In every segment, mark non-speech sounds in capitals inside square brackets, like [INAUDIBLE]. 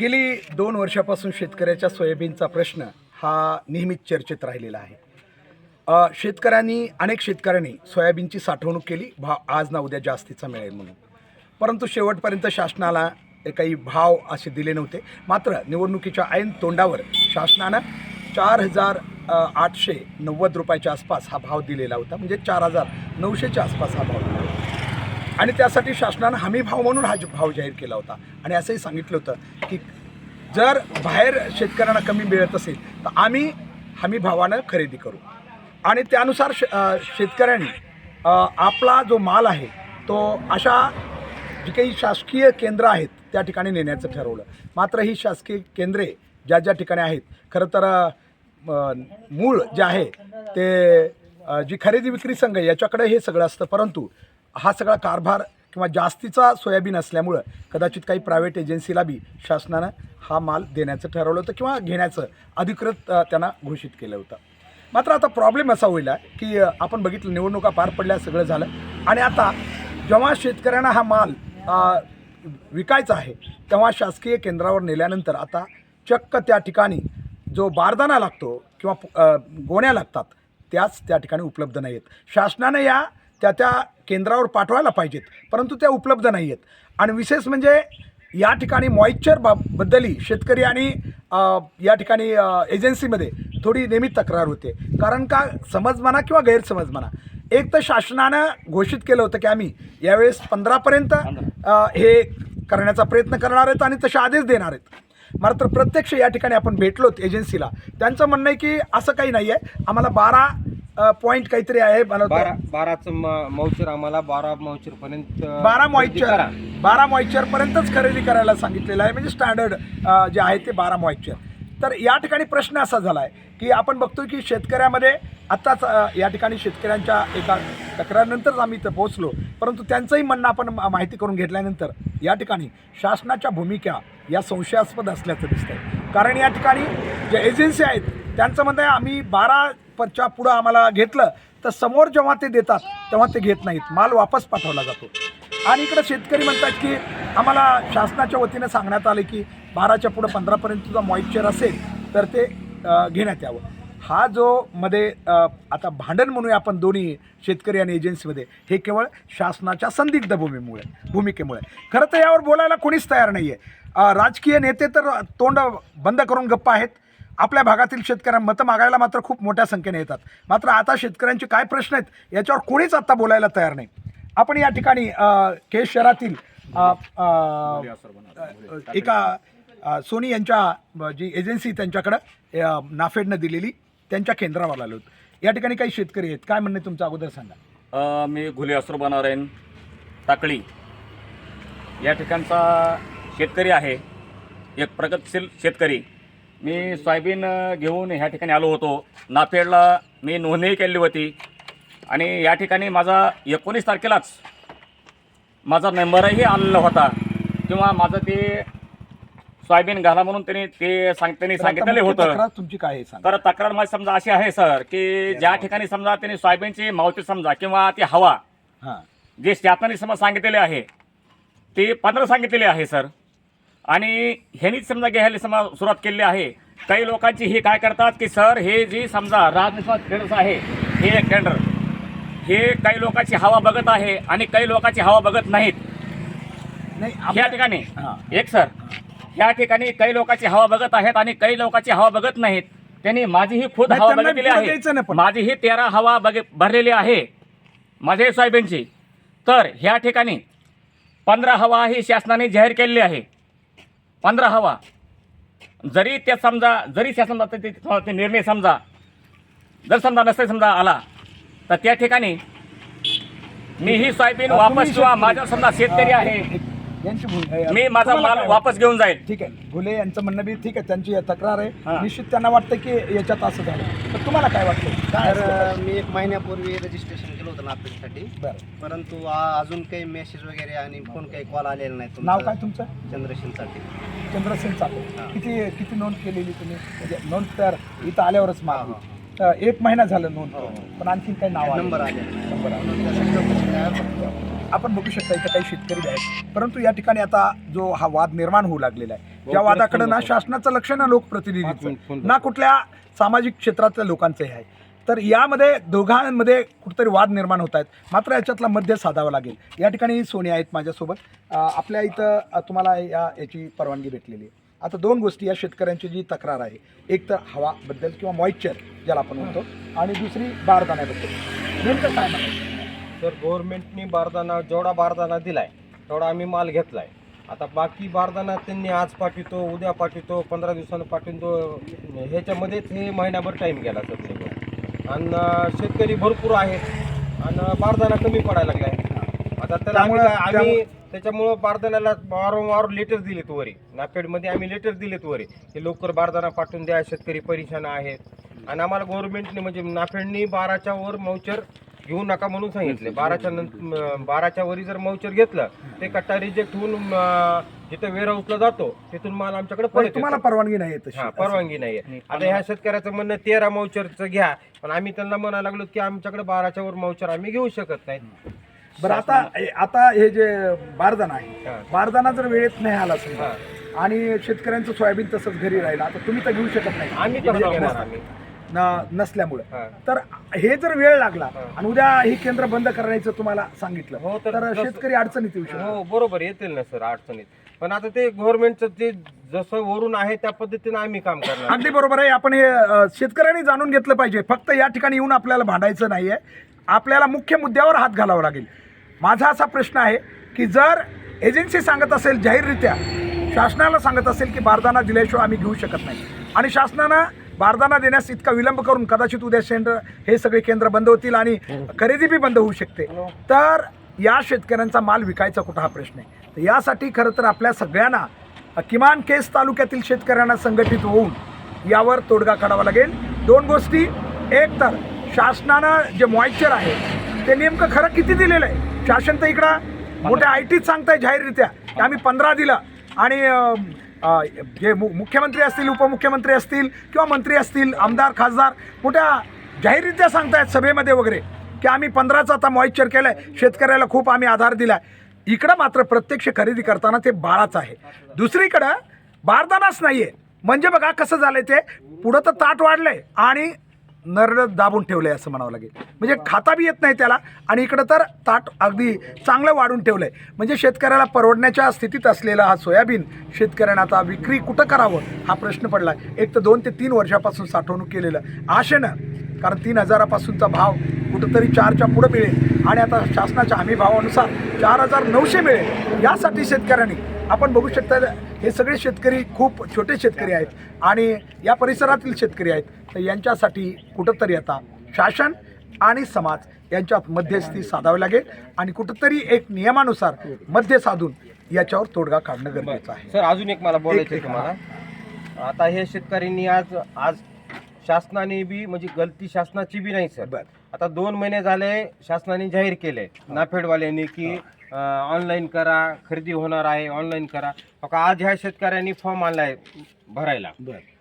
गेली दोन वर्षापासून शेतकऱ्याच्या सोयाबीनचा प्रश्न हा नेहमीच चर्चेत राहिलेला आहे. शेतकऱ्यांनी अनेक शेतकऱ्यांनी सोयाबीनची साठवणूक केली. भाव आज ना उद्या जास्तीचा मिळेल म्हणून. परंतु शेवटपर्यंत शासनाला काही भाव असे दिले नव्हते. मात्र निवडणुकीच्या ऐन तोंडावर शासनानं चार हजार आठशे नव्वद रुपयाच्या आसपास हा भाव दिलेला होता. म्हणजे चार हजार नऊशेच्या आसपास हा भाव दिला होता. आणि त्यासाठी शासनानं हमी भाव म्हणून हा भाव जाहीर केला होता. आणि असंही सांगितलं होतं की जर बाहेर शेतकऱ्यांना कमी मिळत असेल तर आम्ही हमी भावानं खरेदी करू. आणि त्यानुसार श शेतकऱ्यांनी आपला जो माल आहे तो अशा जी काही शासकीय केंद्र आहेत त्या ठिकाणी नेण्याचं ठरवलं. मात्र ही शासकीय केंद्रे ज्या ज्या ठिकाणी आहेत खरं तर मूळ जे आहे ते जी खरेदी विक्री संघ आहे, याच्याकडे हे सगळं असतं. परंतु हा सगळा कारभार किंवा जास्तीचा सोयाबीन असल्यामुळं कदाचित काही प्रायव्हेट एजन्सीला बी शासनानं हा माल देण्याचं ठरवलं होतं किंवा घेण्याचं अधिकृत त्यांना घोषित केलं होतं. मात्र आता प्रॉब्लेम असा होईल की आपण बघितलं निवडणुका पार पडल्या सगळं झालं. आणि आता जेव्हा शेतकऱ्यांना हा माल विकायचा आहे तेव्हा शासकीय केंद्रावर नेल्यानंतर आता चक्क त्या ठिकाणी जो बारदाना लागतो किंवा गोण्या लागतात त्याच त्या ठिकाणी उपलब्ध नाही आहेत शासनानं या त्या त्या केंद्रावर पाठवायला पाहिजेत परंतु त्या उपलब्ध नाही आहेत आणि विशेष म्हणजे या ठिकाणी मॉइश्चर बा बद्दलही शेतकरी आणि या ठिकाणी एजन्सीमध्ये थोडी नेहमी तक्रार होते. कारण का? समज म्हणा किंवा गैरसमज म्हणा. एक तर शासनानं घोषित केलं होतं की आम्ही यावेळेस पंधरापर्यंत हे करण्याचा प्रयत्न करणार आहेत आणि तसे आदेश देणार आहेत. मात्र प्रत्यक्ष या ठिकाणी आपण भेटलोत एजन्सीला त्यांचं म्हणणं आहे की असं काही नाही आहे आम्हाला बारा पॉईंट काहीतरी आहे मला वाटतं. बारा बाराचं मौचर आम्हाला बारा मौचर पर्यंत बारा मॉइश्चर बारा मॉइश्चर पर्यंतच खरेदी करायला सांगितलेलं आहे. म्हणजे स्टँडर्ड जे आहे ते बारा मॉइश्चर तर या ठिकाणी प्रश्न असा झाला आहे की आपण बघतोय की शेतकऱ्यामध्ये आत्ताच या ठिकाणी शेतकऱ्यांच्या एका तक्रारीनंतरच आम्ही इथं पोहोचलो. परंतु त्यांचंही म्हणणं आपण माहिती करून घेतल्यानंतर या ठिकाणी शासनाच्या भूमिका या संशयास्पद असल्याचं दिसतंय. कारण या ठिकाणी ज्या एजन्सी आहेत त्यांचं म्हणणं आहे आम्ही बारा पच्या पुढं आम्हाला घेतलं तर समोर जेव्हा ते देतात तेव्हा ते घेत नाहीत. माल वापस पाठवला जातो. आणि इकडं शेतकरी म्हणतात की आम्हाला शासनाच्या वतीनं सांगण्यात आले की बाराच्या पुढं पंधरापर्यंत तुझा मॉइश्चर असेल तर ते घेण्यात यावं. हा जो मध्ये आता भांडण म्हणूया आपण दोन्ही शेतकरी आणि एजन्सीमध्ये हे केवळ शासनाच्या संदिग्ध भूमीमुळे भूमिकेमुळे. खरं तर यावर बोलायला कोणीच तयार नाही आहे राजकीय नेते तर तोंड बंद करून गप्प आहेत. आपल्या भागातील शेतकऱ्यांना मतं मागायला मात्र खूप मोठ्या संख्येने येतात. मात्र आता शेतकऱ्यांचे काय प्रश्न आहेत याच्यावर कोणीच आत्ता बोलायला तयार नाही. आपण या ठिकाणी अ, केश शहरातील एका सोनी यांच्या जी एजन्सी त्यांच्याकडं नाफेडनं दिलेली त्यांच्या केंद्रावर आलो या ठिकाणी काही शेतकरी आहेत. काय म्हणणे तुमचं? अगोदर सांगा. मी घुले असुरबानारायण टाकळी. या ठिकाणचा शेतकरी आहे एक प्रगतशील शेतकरी. मी सोयाबीन घेऊन ह्या ठिकाणी आलो होतो. नाफेडला मी नोंदणी केली होती. आणि या ठिकाणी माझा एकोणीस तारखेलाच माझा नंबरही आलेला होता. किंवा माझं ते सोयाबीन घाला म्हणून त्यांनी ते सांग त्यांनी सांगितलेलं होतं. तक्रार तुमची काय तर तक्रार माझी समजा अशी आहे सर की ज्या ठिकाणी समजा त्यांनी सोयाबीनची मावती समजा किंवा ती हवा जे शासनाने समजा सांगितलेले आहे ते पंधरा सांगितलेले आहे सर. आणि ह्यांनीच समजा घ्यायला समजा सुरुवात केलेली आहे. काही लोकांची हे काय करतात की सर हे जे समजा राजनिवास टेंडर्स आहे हे एक टेंडर हे काही लोकांची हवा बघत आहे आणि काही लोकांची हवा बघत नाहीत. नाही ह्या ठिकाणी. एक सर. ह्या ठिकाणी काही लोकांची हवा बघत आहेत आणि काही लोकांची हवा बघत नाहीत. त्यांनी माझी ही खुद हवा बघितलेली पुढं आहे. द्यायचं नाही पण. माझी ही तेरा हवा बघ भरलेली आहे. माझ्या सोयाबीनची तर ह्या ठिकाणी पंधरा हवा ही शासनाने जाहीर केलेली आहे. पंधरा हवा. जरी त्या समजा जरी शासन ते निर्णय समजा जर समजा नसते समजा आला तर त्या ठिकाणी मी ही सोयाबीन वापस किंवा शेतकरी- माझा समजा शेतकरी आहे. मी माझा माल वापस घेऊन जाईल. ठीक आहे. घुले यांचं म्हणणं बी ठीक आहे. त्यांची तक्रार आहे. हां. निश्चित त्यांना वाटतं की याच्यात असं झालं. तर तुम्हाला काय वाटतं? तर? मी एक महिन्यापूर्वी रजिस्ट्रेशन केलं होतं नागपूरसाठी. बरं. परंतु अजून काही मेसेज वगैरे आणि फोन काही कॉल आलेला नाही तुमचा. नाव काय तुमचं? चंद्रशीलसाठी. चंद्रसेन हां. किती किती नोंद केलेली तुम्ही? म्हणजे नोंद तर इथं आल्यावरच तर एक महिना झालं नोंद हो. पण आणखी काही नाव नंबर नंबर आला. काय आपण बघू. शकता इथं काही शेतकरी आहेत. परंतु या ठिकाणी आता जो हा वाद निर्माण होऊ लागलेला आहे. ज्या वादाकडे ना शासनाचं लक्ष ना लोकप्रतिनिधीचं ना कुठल्या सामाजिक क्षेत्रातल्या लोकांचंही आहे. तर यामध्ये दोघांमध्ये कुठेतरी वाद निर्माण होत आहेत. मात्र याच्यातला मध्य साधावा लागेल. या ठिकाणी सोनी आहेत माझ्यासोबत. आपल्या इथं तुम्हाला या याची परवानगी भेटलेली आहे. आता दोन गोष्टी या शेतकऱ्यांची जी तक्रार आहे. एक तर हवाबद्दल किंवा मॉइश्चर ज्याला आपण म्हणतो आणि दुसरी बारदाण्याबद्दल. नेमकं काय म्हणायचं? तर गव्हर्नमेंटनी बारदाना जेवढा बारदाना दिलाय तेवढा आम्ही माल घेतलाय. आता बाकी बारदाना त्यांनी आज पाठवतो उद्या पाठवतो पंधरा दिवसानं पाठवतो ह्याच्यामध्येच हे महिनाभर टाईम गेला सर आणि शेतकरी भरपूर आहेत. आणि बारदाना कमी पडायला लागलाय. आता तर आम्ही त्यामुळं- आम्ही त्याच्यामुळं बारदानाला वारंवार लेटर दिलेत वरी. नापेडमध्ये आम्ही लेटर दिलेत वरी. की लवकर बारदाना पाठवून द्या शेतकरी परेशान आहेत. आणि आम्हाला गव्हर्नमेंटने म्हणजे नाफेडनी बाराच्या वर मौचर घेऊ नका म्हणून सांगितले. बाराच्या नंतर बाराच्या वरी जर मौचर घेतलं ते कट्टा रिजेक्ट होऊन जिथं वेअरहाऊसला जातो तिथून माल आमच्याकडे पण परत तुम्हाला येतो. परवानगी नाही हा परवानगी नाहीये आता ह्या शेतकऱ्याचं म्हणणं तेरा मौचरचं घ्या. पण आम्ही त्यांना म्हणायला लागलो की आमच्याकडे बाराच्या वर मौचर आम्ही घेऊ शकत नाही. बरं आता आता हे जे बारदाना आहे. बारदाना जर वेळेत नाही आला समजा. आणि शेतकऱ्यांचं सोयाबीन तसंच घरी राहिलं आता तुम्ही तर घेऊ शकत नाही. म्हणजे नसल्यामुळे. तर हे जर वेळ लागला. आणि उद्या ही केंद्र बंद करायचं तुम्हाला सांगितलं हो, तर शेतकरी अडचणीत येऊ शकतो हो बरोबर येतील ना सर अडचणीत. पण आता ते गव्हर्नमेंटचं ते जसं वरून आहे त्या पद्धतीनं आम्ही काम करणार. अगदी बरोबर आहे आपण हे शेतकऱ्यांनी जाणून घेतलं पाहिजे. फक्त या ठिकाणी येऊन आपल्याला भांडायचं नाहीये. आपल्याला मुख्य मुद्द्यावर हात घालावा लागेल. माझा असा प्रश्न आहे की जर एजन्सी सांगत असेल जाहीररित्या शासनाला सांगत असेल की बारदाना दिल्याशिवाय आम्ही घेऊ शकत नाही. आणि शासनानं बारदाना देण्यास इतका विलंब करून कदाचित उद्या सेंटर हे सगळे केंद्र बंद होतील आणि खरेदी बी बंद होऊ शकते. तर या शेतकऱ्यांचा माल विकायचा कुठं हा प्रश्न आहे? तर यासाठी खरं तर आपल्या सगळ्यांना किमान केस तालुक्यातील शेतकऱ्यांना संघटित होऊन यावर तोडगा काढावा लागेल. दोन गोष्टी. एक तर शासनानं जे मॉइश्चर आहे ते नेमकं खरं किती दिलेलं आहे? शासन तर इकडं मोठ्या आय टीत सांगताय जाहीररित्या की आम्ही पंधरा दिलं. आणि जे मु मुख्यमंत्री असतील उपमुख्यमंत्री असतील किंवा मंत्री असतील आमदार खासदार मोठ्या जाहीररित्या सांगतायत सभेमध्ये वगैरे की आम्ही पंधराचा आता मॉइश्चर केलं आहे शेतकऱ्याला खूप आम्ही आधार दिला आहे इकडं मात्र प्रत्यक्ष खरेदी करताना ते बाळाचं आहे. दुसरीकडं बारदानाच नाही आहे म्हणजे बघा कसं झालंय ते. पुढं तर ताट वाढलंय. आणि नरड दाबून ठेवलं आहे असं म्हणावं लागेल. म्हणजे खाता बी येत नाही त्याला आणि इकडं तर ताट अगदी चांगलं वाढून ठेवलं आहे म्हणजे शेतकऱ्याला परवडण्याच्या स्थितीत असलेला हा सोयाबीन शेतकऱ्यांना आता विक्री कुठं करावं हा प्रश्न पडला. एक तर दोन ते तीन वर्षापासून साठवणूक केलेलं आशेनं कारण तीन हजारापासूनचा भाव कुठंतरी चारच्या पुढं मिळेल. आणि आता शासनाच्या हमी भावानुसार चार हजार नऊशे मिळेल. यासाठी शेतकऱ्यांनी आपण बघू शकता हे सगळे शेतकरी खूप छोटे शेतकरी आहेत आणि या परिसरातील शेतकरी आहेत. तर यांच्यासाठी कुठंतरी आता शासन आणि समाज यांच्यात मध्यस्थी साधावी लागेल आणि कुठंतरी एक नियमानुसार मध्य साधून याच्यावर तोडगा काढणं गरजेचं आहे. सर अजून एक मला बोलायचं आहे तुम्हाला. आता हे शेतकऱ्यांनी आज आज शासनाने बी म्हणजे गलती शासनाची बी नाही सर. बरं. आता दोन महिने झाले शासनाने जाहीर केले नाफेडवाल्यांनी की ऑनलाईन करा खरेदी होणार आहे ऑनलाईन करा. बघा आज ह्या शेतकऱ्यांनी फॉर्म आणलाय भरायला.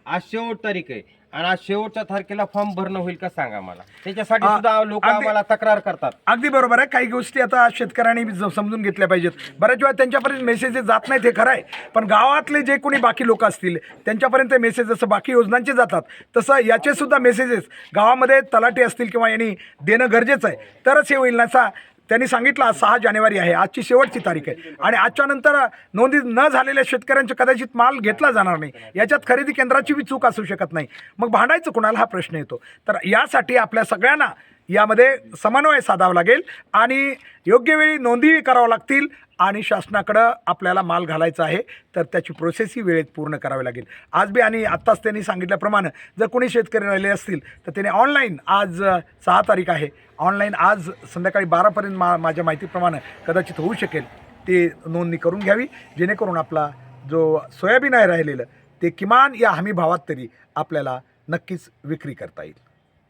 आज शेवट तारीख आहे. आणि आज शेवटच्या तारखेला फॉर्म भरणं होईल का सांगा मला. त्याच्यासाठी आ- सुद्धा लोक अगदी- आम्हाला तक्रार करतात. अगदी बरोबर आहे. काही गोष्टी आता शेतकऱ्यांनी ज- समजून घेतल्या पाहिजेत. बऱ्याच वेळा त्यांच्यापर्यंत मेसेजेस जात नाहीत हे खरं आहे. पण गावातले जे कोणी बाकी लोक असतील त्यांच्यापर्यंत मेसेज जसं बाकी योजनांचे जातात तसं याचे सुद्धा मेसेजेस गावामध्ये तलाठी असतील किंवा यांनी देणं गरजेचं आहे. तरच हे होईल नसा त्यांनी सांगितलं आज सहा जानेवारी आहे आजची शेवटची तारीख आहे. आणि आजच्या नंतर नोंदी न झालेल्या शेतकऱ्यांचे कदाचित माल घेतला जाणार नाही. याच्यात खरेदी केंद्राची बी चूक असू शकत नाही. मग भांडायचं कुणाला? हा प्रश्न येतो. तर यासाठी आपल्या सगळ्यांना यामध्ये समन्वय साधावा लागेल आणि योग्य वेळी नोंदी करावं लागतील आणि शासनाकडं आपल्याला माल घालायचा आहे तर त्याची प्रोसेसही वेळेत पूर्ण करावी लागेल. आज बी आणि आत्ताच त्यांनी सांगितल्याप्रमाणे जर कोणी शेतकरी राहिले असतील तर त्याने ऑनलाईन आज सहा तारीख आहे. ऑनलाईन आज संध्याकाळी बारापर्यंत मा माझ्या माहितीप्रमाणे कदाचित होऊ शकेल. ते नोंदणी करून घ्यावी जेणेकरून आपला जो सोयाबीन आहे राहिलेलं ते किमान या हमी भावात तरी आपल्याला नक्कीच विक्री करता येईल.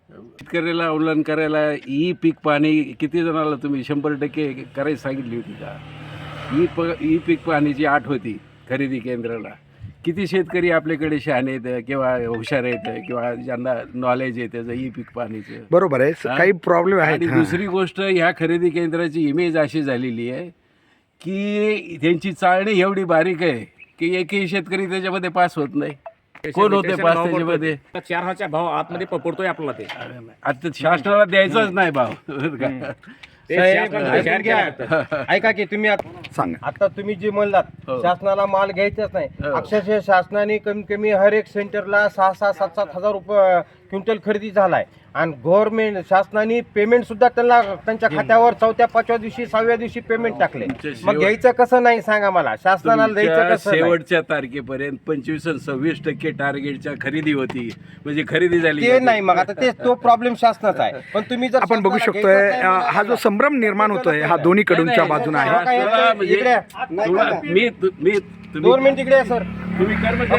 शेतकऱ्याला अवलंबन करायला ई पीक पाणी किती जणाला तुम्ही शंभर टक्के करायला सांगितली होती का? ई प ई पीक पाणीची आठ होती खरेदी केंद्राला. किती शेतकरी आपल्याकडे शहाणे आहेत किंवा हुशार आहेत किंवा ज्यांना नॉलेज आहे त्याचं ई पीक पाणीचं बरोबर आहे. हा? काही प्रॉब्लेम आणि दुसरी गोष्ट ह्या खरेदी केंद्राची इमेज अशी झालेली आहे की त्यांची चाळणी एवढी बारीक आहे की एकही शेतकरी त्याच्यामध्ये पास होत नाही. कोण होते पास भाव त्याच्यामध्ये? चार हाच्या भाव आतमध्ये पडतोय आपल्याला ते. आता शासनाला द्यायचाच नाही भाव. साहेब, ऐकून घ्या. [LAUGHS] ऐका की तुम्ही आत- सांगा आता तुम्ही जे म्हणलात हो. शासनाला माल घ्यायचाच नाही हो. अक्षरशः शासनाने कमीत कमी हर एक सेंटरला सहा सहा सात सात हजार रुपये क्विंटल खरेदी झालाय आणि गव्हर्नमेंट शासनाने पेमेंट सुद्धा त्यांना त्यांच्या खात्यावर चौथ्या पाचव्या दिवशी सहाव्या दिवशी पेमेंट टाकले. मग घ्यायचं कसं नाही सांगा मला? शासनाला द्यायचं कसं? शेवटच्या तारखेपर्यंत पंचवीस आणि सव्वीस टक्के टार्गेटच्या खरेदी होती. म्हणजे खरेदी झाली ते नाही मग आता ते तो प्रॉब्लेम शासनाचा आहे. पण तुम्ही जर आपण बघू शकतोय हा जो संभ्रम निर्माण होतोय हा दोन्ही कडूनच्या बाजूने आहे. म्हणजे मी मी तुम्ही दोन मिनिट इकडे या, सर तुम्ही कर्मचारी